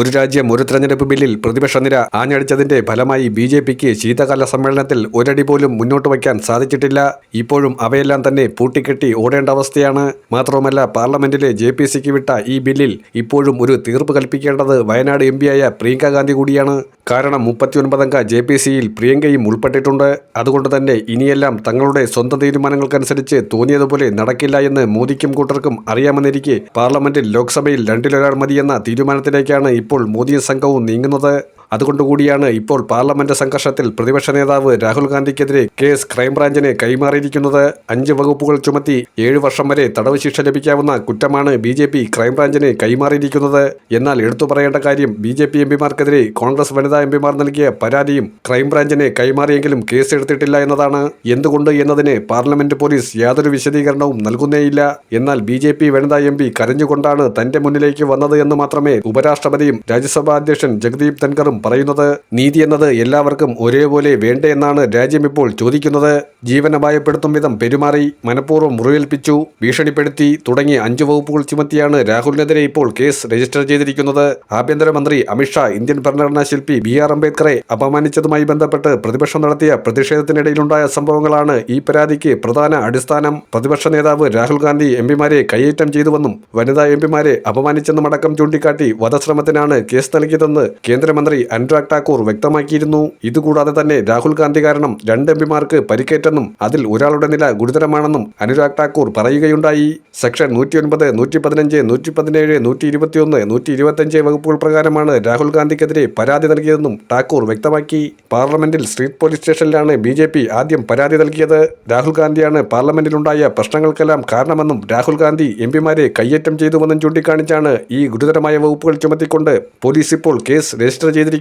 ഒരു രാജ്യം ഒരു തെരഞ്ഞെടുപ്പ് ബില്ലിൽ പ്രതിപക്ഷ നിര ആഞ്ഞടിച്ചതിന്റെ ഫലമായി ബി ജെ പിക്ക് ശീതകാല സമ്മേളനത്തിൽ ഒരടി പോലും മുന്നോട്ട് വയ്ക്കാൻ സാധിച്ചിട്ടില്ല. ഇപ്പോഴും അവയെല്ലാം തന്നെ പൂട്ടിക്കെട്ടി ഓടേണ്ട അവസ്ഥയാണ്. മാത്രവുമല്ല പാർലമെന്റിലെ ജെ പി സിക്ക് വിട്ട ഈ ബില്ലിൽ ഇപ്പോഴും ഒരു തീർപ്പ് കൽപ്പിക്കേണ്ടത് വയനാട് എം പിയായ പ്രിയങ്ക ഗാന്ധി കൂടിയാണ്. കാരണം മുപ്പത്തിയൊൻപതംഗ ജെ പി സിയിൽ പ്രിയങ്കയും ഉൾപ്പെട്ടിട്ടുണ്ട്. അതുകൊണ്ട് തന്നെ ഇനിയെല്ലാം തങ്ങളുടെ സ്വന്തം തീരുമാനങ്ങൾക്കനുസരിച്ച് തോന്നിയതുപോലെ നടക്കില്ല എന്ന് മോദിക്കും കൂട്ടർക്കും അറിയാമെന്നിരിക്കെ പാർലമെന്റിൽ ലോക്സഭയിൽ രണ്ടിലൊരാൾ മതിയെന്ന തീരുമാനത്തിലേക്കാണ് ഇപ്പോൾ മോദിയും സംഘവും നീങ്ങുന്നത് അതുകൊണ്ടുകൂടിയാണ് ഇപ്പോൾ പാർലമെന്റ് സംഘർഷത്തിൽ പ്രതിപക്ഷ നേതാവ് രാഹുൽ ഗാന്ധിക്കെതിരെ കേസ് ക്രൈംബ്രാഞ്ചിന് കൈമാറിയിരിക്കുന്നത്. അഞ്ച് വകുപ്പുകൾ ചുമത്തി ഏഴു വർഷം വരെ തടവ് ശിക്ഷ ലഭിക്കാവുന്ന കുറ്റമാണ് ബി ജെ പി ക്രൈംബ്രാഞ്ചിന് കൈമാറിയിരിക്കുന്നത്. എന്നാൽ എടുത്തു പറയേണ്ട കാര്യം ബി ജെ പി എംപിമാർക്കെതിരെ കോൺഗ്രസ് വനിതാ എംപിമാർ നൽകിയ പരാതിയും ക്രൈംബ്രാഞ്ചിന് കൈമാറിയെങ്കിലും കേസ് എടുത്തിട്ടില്ല എന്നതാണ്. എന്തുകൊണ്ട് എന്നതിന് പാർലമെന്റ് പോലീസ് യാതൊരു വിശദീകരണവും നൽകുന്നേയില്ല. എന്നാൽ ബി ജെ പി വനിതാ എം പി കരഞ്ഞുകൊണ്ടാണ് തന്റെ മുന്നിലേക്ക് വന്നത് എന്ന് മാത്രമേ ഉപരാഷ്ട്രപതിയും രാജ്യസഭാ അധ്യക്ഷൻ ജഗദീപ് ധൻഖറും പറയുന്നത് നീതി എന്നത് എല്ലാവർക്കും ഒരേപോലെ വേണ്ടേ എന്നാണ് രാജ്യം ഇപ്പോൾ ചോദിക്കുന്നത്. ജീവനപായപ്പെടുത്തും വിധം പെരുമാറി മനഃപൂർവം മുറിവേൽപ്പിച്ചു ഭീഷണിപ്പെടുത്തി തുടങ്ങിയ അഞ്ചു വകുപ്പുകൾ ചുമത്തിയാണ് രാഹുലിനെതിരെ ഇപ്പോൾ കേസ് രജിസ്റ്റർ ചെയ്തിരിക്കുന്നത്. ആഭ്യന്തരമന്ത്രി അമിത്ഷാ ഇന്ത്യൻ ഭരണഘടനാ ശില്പി ബി ആർ അംബേദ്കറെ അപമാനിച്ചതുമായി ബന്ധപ്പെട്ട് പ്രതിപക്ഷം നടത്തിയ പ്രതിഷേധത്തിനിടയിലുണ്ടായ സംഭവങ്ങളാണ് ഈ പരാതിക്ക് പ്രധാന അടിസ്ഥാനം. പ്രതിപക്ഷ നേതാവ് രാഹുൽ ഗാന്ധി എം പിമാരെ കയ്യേറ്റം ചെയ്തുവെന്നും വനിതാ എം എംപിമാരെ അപമാനിച്ചെന്നുമടക്കം ചൂണ്ടിക്കാട്ടി വധശ്രമത്തിനാണ് കേസ് നൽകിയതെന്ന് കേന്ദ്രമന്ത്രി അനുരാഗ് ഠാക്കൂർ വ്യക്തമാക്കിയിരുന്നു. ഇതുകൂടാതെ തന്നെ രാഹുൽ ഗാന്ധി കാരണം രണ്ട് എം പിമാർക്ക് പരിക്കേറ്റെന്നും അതിൽ ഒരാളുടെ നില ഗുരുതരമാണെന്നും അനുരാഗ് ഠാക്കൂർ പറയുകയുണ്ടായി. സെക്ഷൻ നൂറ്റി ഒൻപത് നൂറ്റി പതിനഞ്ച് നൂറ്റി പതിനേഴ് നൂറ്റി ഇരുപത്തിയൊന്ന് നൂറ്റി ഇരുപത്തിയഞ്ച് വകുപ്പുകൾ പ്രകാരമാണ് രാഹുൽ ഗാന്ധിക്കെതിരെ പരാതി നൽകിയതെന്നും ഠാക്കൂർ വ്യക്തമാക്കി. പാർലമെന്റിൽ സ്ട്രീറ്റ് പോലീസ് സ്റ്റേഷനിലാണ് ബി ജെ പി ആദ്യം പരാതി നൽകിയത്. രാഹുൽ ഗാന്ധിയാണ് പാർലമെന്റിലുണ്ടായ പ്രശ്നങ്ങൾക്കെല്ലാം കാരണമെന്നും രാഹുൽ ഗാന്ധി എം പിമാരെ കയ്യേറ്റം ചെയ്തുവെന്നും ചൂണ്ടിക്കാണിച്ചാണ് ഈ ഗുരുതരമായ വകുപ്പുകൾ ചുമത്തിക്കൊണ്ട് പോലീസ് ഇപ്പോൾ കേസ് രജിസ്റ്റർ ചെയ്തിരിക്കുന്നത്.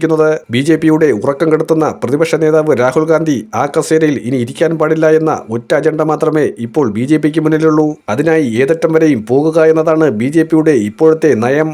ബി ജെ പിയുടെ ഉറക്കം കെടുത്തുന്ന പ്രതിപക്ഷ നേതാവ് രാഹുൽ ഗാന്ധി ആ കസേരയിൽ ഇനി ഇരിക്കാൻ പാടില്ല എന്ന ഒറ്റ അജണ്ട മാത്രമേ ഇപ്പോൾ ബി ജെ പിക്ക് മുന്നിലുള്ളൂ. അതിനായി ഏതറ്റം വരെയും പോകുക എന്നതാണ് ബി ജെ പിയുടെ ഇപ്പോഴത്തെ നയം.